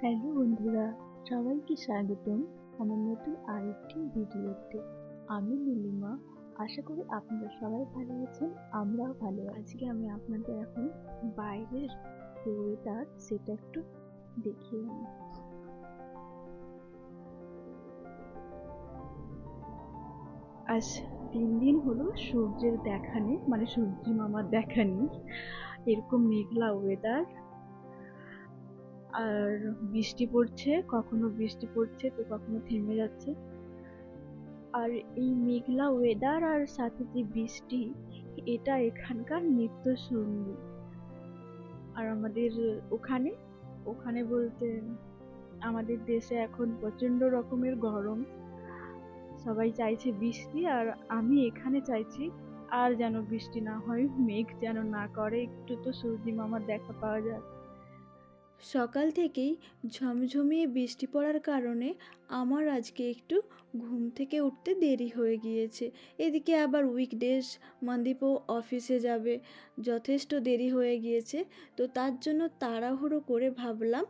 Hello বন্ধুরা, সবাইকে স্বাগতম আমার নতুন আরেকটি ভিডিওতে। আমি নীলিমা, আশা করি আপনারা সবাই ভালো আছেন, আমরাও ভালো আজকে আমি আপনাদের এখন বাইরের ওয়েদার সেটা একটু দেখিয়ে নিই আজ তিন দিন হলো সূর্যের দেখা নেই মানে সূর্যি মামার দেখা নেই। এরকম মেঘলা ওয়েদার আর বৃষ্টি পড়ছে, কখনো বৃষ্টি পড়ছে, তো কখনো থেমে যাচ্ছে। আর এই মেঘলা ওয়েদার আর সাথে যে বৃষ্টি, এটা এখানকার নিত্য সঙ্গী আর আমাদের ওখানে ওখানে বলতে আমাদের দেশে এখন প্রচণ্ড রকমের গরম। সবাই চাইছে বৃষ্টি, আর আমি এখানে চাইছি আর যেন বৃষ্টি না হয়, মেঘ যেন না করে, একটু তো সূর্যি মামার দেখা পাওয়া যায়। সকাল থেকেই ঝমঝমিয়ে বৃষ্টি পড়ার কারণে আমার আজকে একটু ঘুম থেকে উঠতে দেরি হয়ে গিয়েছে। এদিকে আবার উইকডেজ মন্দীপও অফিসে যাবে, যথেষ্ট দেরি হয়ে গিয়েছে, তো তার জন্য তাড়াহুড়ো করে ভাবলাম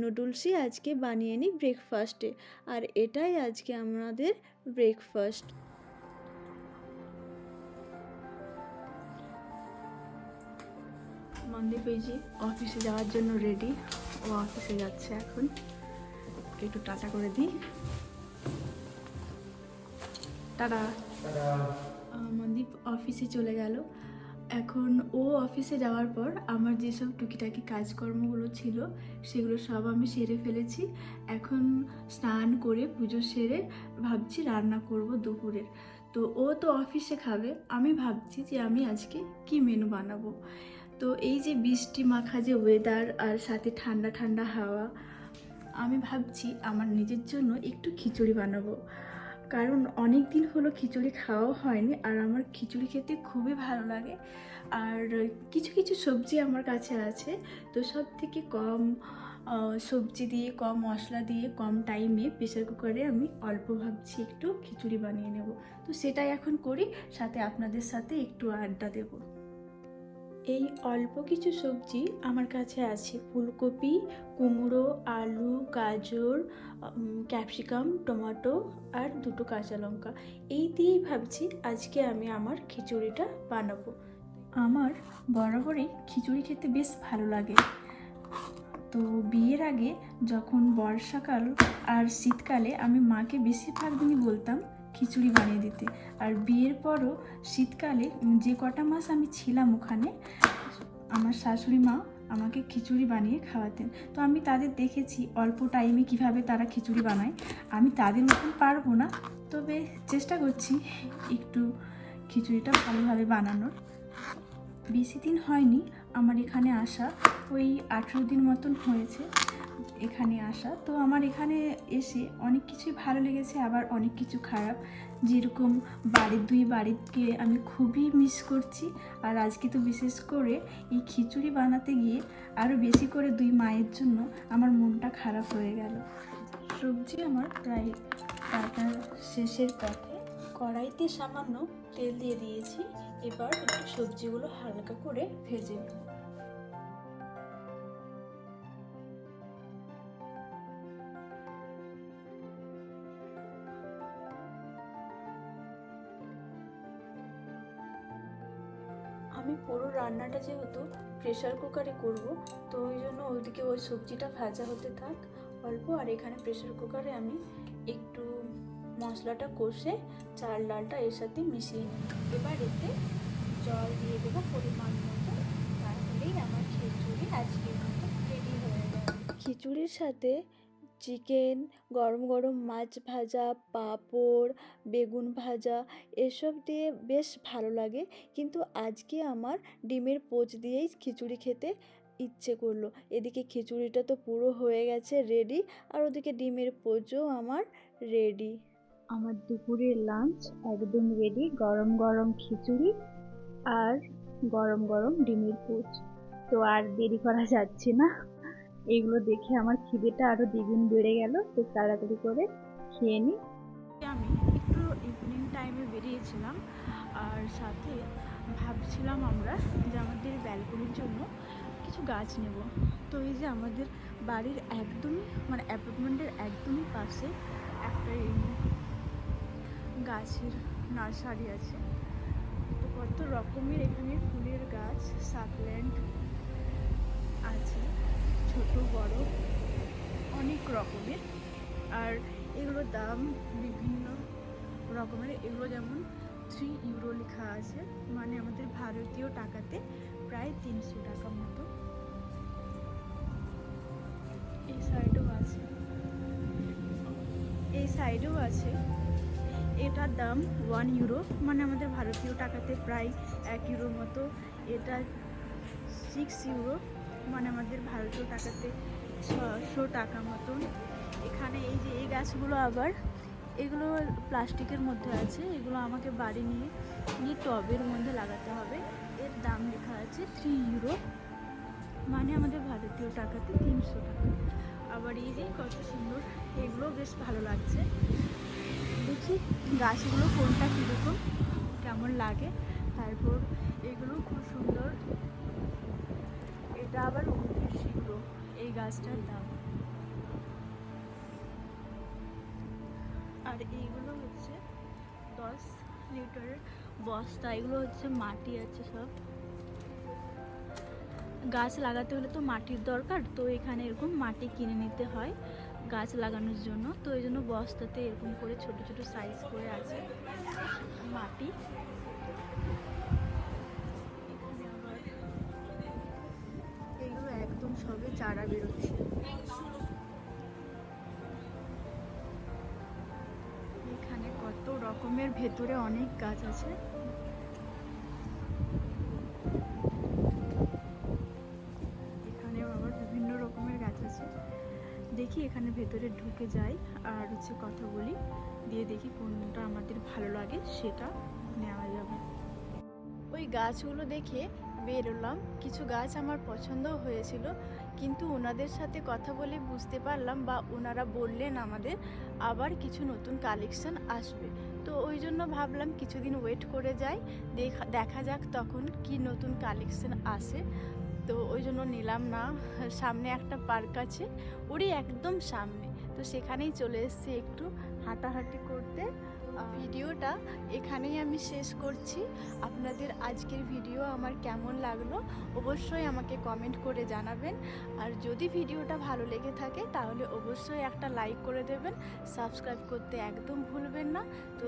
নুডলসই আজকে বানিয়ে নিই ব্রেকফাস্টে আর এটাই আজকে আমাদের ব্রেকফাস্ট মন্দীপ এই যে অফিসে যাওয়ার জন্য রেডি ও অফিসে যাচ্ছে এখন। একটু টাটা করে দিই। টাটা। মনদীপ অফিসে চলে গেল। এখন ও অফিসে যাওয়ার পর আমার যেসব টুকিটাকি কাজকর্মগুলো ছিল সেগুলো সব আমি সেরে ফেলেছি। এখন স্নান করে পুজো সেরে ভাবছি রান্না করব দুপুরের। তো ও তো অফিসে খাবে। আমি ভাবছি যে আমি আজকে কি মেনু বানাবো? তো এই যে বৃষ্টি মাখা যে ওয়েদার আর সাথে ঠান্ডা ঠান্ডা হাওয়া, আমি ভাবছি আমার নিজের জন্য একটু খিচুড়ি বানাবো। কারণ অনেক দিন হলো খিচুড়ি খাওয়াও হয়নি আর আমার খিচুড়ি খেতে খুবই ভালো লাগে। আর কিছু কিছু সবজি আমার কাছে আছে, তো সব থেকে কম সবজি দিয়ে, কম মশলা দিয়ে, কম টাইমে প্রেসার কুকারে আমি অল্প ভাবছি একটু খিচুড়ি বানিয়ে নেব। তো সেটাই এখন করি, সাথে আপনাদের সাথে একটু আড্ডা দেবো। এই অল্প কিছু সবজি আমার কাছে আছে। ফুলকপি, কুমড়ো, আলু, গাজর ক্যাপসিকাম, টমেটো আর দুটো কাঁচা লঙ্কা। এই দিয়েই ভাবছি আজকে আমি আমার খিচুড়িটা বানাবো। আমার বরাবরই খিচুড়ি খেতে বেশ ভালো লাগে। তো বিয়ের আগে যখন বর্ষাকাল আর শীতকালে আমি মাকে বেশিরভাগ দিনই বলতাম খিচুড়ি বানিয়ে দিতে। আর বিয়ের পরও শীতকালে যে কটা মাস আমি ছিলাম ওখানে, আমার শাশুড়ি মা আমাকে খিচুড়ি বানিয়ে খাওয়াতেন। তো আমি তাদের দেখেছি অল্প টাইমে কীভাবে তারা খিচুড়ি বানায়। আমি তাদের মতন পারব না, তবে চেষ্টা করছি একটু খিচুড়িটা ভালোভাবে বানানোর। বেশি দিন হয়নি আমার এখানে আসা, ওই আঠেরো দিন মতন হয়েছে। এখানে আসা। তো আমার এখানে এসে অনেক কিছুই ভালো লেগেছে, আবার অনেক কিছু খারাপ। যেরকম বাড়ির দুই বাড়িকে আমি খুবই মিস করছি। আর আজকে তো বিশেষ করে এই খিচুড়ি বানাতে গিয়ে আরও বেশি করে দুই মায়ের জন্য আমার মনটা খারাপ হয়ে গেল। সবজি আমার প্রায় কাটা শেষের পথে। কড়াইতে সামান্য তেল দিয়ে দিয়েছি। এবার একটু সবজিগুলো হালকা করে ভেজে নেব। আমি পুরো রান্নাটা যেহেতু প্রেশার কুকারে করব, তো ওই জন্য ওইদিকে ওই সবজিটা ভাজা হতে থাক অল্প, আর এখানে প্রেশার কুকারে আমি একটু মশলাটা কষে চাল ডালটা এর সাথে মিশিয়ে নিই এবার এতে জল দিয়ে দেবো পরিমাণ মতো, তাহলেই আমার খিচুড়ি আজকের মতো রেডি হয়ে যাবে। খিচুড়ির সাথে চিকেন, গরম গরম মাছ ভাজা, পাঁপড়, বেগুন ভাজা, এসব দিয়ে বেশ ভালো লাগে। কিন্তু আজকে আমার ডিমের পোচ দিয়েই খিচুড়ি খেতে ইচ্ছে করল। এদিকে খিচুড়িটা তো পুরো হয়ে গেছে রেডি আর ওদিকে ডিমের পোচও আমার রেডি আমার দুপুরের লাঞ্চ একদম রেডি গরম গরম খিচুড়ি আর গরম গরম ডিমের পোচ। তো আর দেরি করা যাচ্ছে না। এগুলো দেখে আমার খিদেটা আরও দ্বিগুণ বেড়ে গেল, তো তাড়াতাড়ি করে খেয়ে নিই আমি একটু ইভিনিং টাইমে বেরিয়েছিলাম, আর সাথে ভাবছিলাম আমরা যে আমাদের ব্যালকনির জন্য কিছু গাছ নেব। তো এই যে আমাদের বাড়ির একদমই মানে অ্যাপার্টমেন্টের একদমই পাশে একটা গাছের নার্সারি আছে। তো কত রকমের এখানে ফুলের গাছ সাকল্যান্ড আছে, ছোট, বড়। অনেক রকমের। আর এগুলোর দাম বিভিন্ন রকমের। এগুলো যেমন থ্রি ইউরো লেখা আছে মানে আমাদের ভারতীয় টাকাতে প্রায় তিনশো টাকা মতো। এই সাইডেও আছে। এই সাইডেও আছে। এটার দাম ওয়ান ইউরো মানে আমাদের ভারতীয় টাকাতে প্রায় এক ইউরো মতো। এটা সিক্স ইউরো মানে আমাদের ভারতীয় টাকাতে ছশো টাকা মতন। এখানে এই যে এই গাছগুলো আবার, এগুলো প্লাস্টিকের মধ্যে আছে, এগুলো আমাকে বাড়ি নিয়ে নিয়ে টবের মধ্যে লাগাতে হবে। এর দাম লেখা আছে থ্রি ইউরো মানে আমাদের ভারতীয় টাকাতে তিনশো টাকা। আবার এই যে কত সুন্দর, এগুলো বেশ ভালো লাগছে। দেখি গাছগুলো কোনটা কীরকম, কেমন লাগে। তারপর এগুলো খুব সুন্দর। এটা আবার এই গাছটার দাম। আর এইগুলো হচ্ছে দশ লিটারের বস্তা, এগুলো হচ্ছে মাটি আছে সব। গাছ লাগাতে হলে তো মাটির দরকার, তো এখানে এরকম মাটি কিনে নিতে হয় গাছ লাগানোর জন্য। তো এই জন্য বস্তাতে এরকম করে ছোট ছোট সাইজ করে আছে মাটি। চারা বেরোচ্ছে। এখানে কত রকমের ভেতরে অনেক গাছ আছে। এখানেও আবার বিভিন্ন রকমের গাছ আছে। দেখি এখানে ভেতরে ঢুকে যাই আর হচ্ছে কথা বলি। দিয়ে দেখি কোনটা আমাদের ভালো লাগে, সেটা নেওয়া যাবে। ওই গাছগুলো দেখে বেরোলাম কিছু গাছ আমার পছন্দও হয়েছিল। কিন্তু ওনাদের সাথে কথা বলে বুঝতে পারলাম বা ওনারা বললেন আমাদের, আবার কিছু নতুন কালেকশন আসবে। তো ওই জন্য ভাবলাম কিছুদিন ওয়েট করে যাই, দেখা দেখা যাক তখন কি নতুন কালেকশন আসে। তো ওই জন্য নিলাম না, সামনে একটা পার্ক আছে, ওরই একদম সামনে। তো সেখানেই চলে এসেছি একটু হাঁটাহাঁটি করতে। ভিডিওটা এখানেই আমি শেষ করছি। আপনাদের আজকের ভিডিও আমার কেমন লাগল অবশ্যই আমাকে কমেন্ট করে জানাবেন। আর যদি ভিডিওটা ভালো লেগে থাকে তাহলে অবশ্যই একটা লাইক করে দেবেন। সাবস্ক্রাইব করতে একদম ভুলবেন না। তো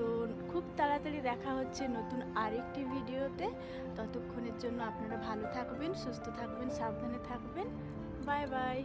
খুব তাড়াতাড়ি দেখা হচ্ছে নতুন আরেকটি ভিডিওতে। ততক্ষণের জন্য আপনারা ভালো থাকবেন, সুস্থ থাকবেন, সাবধানে থাকবেন। Bye bye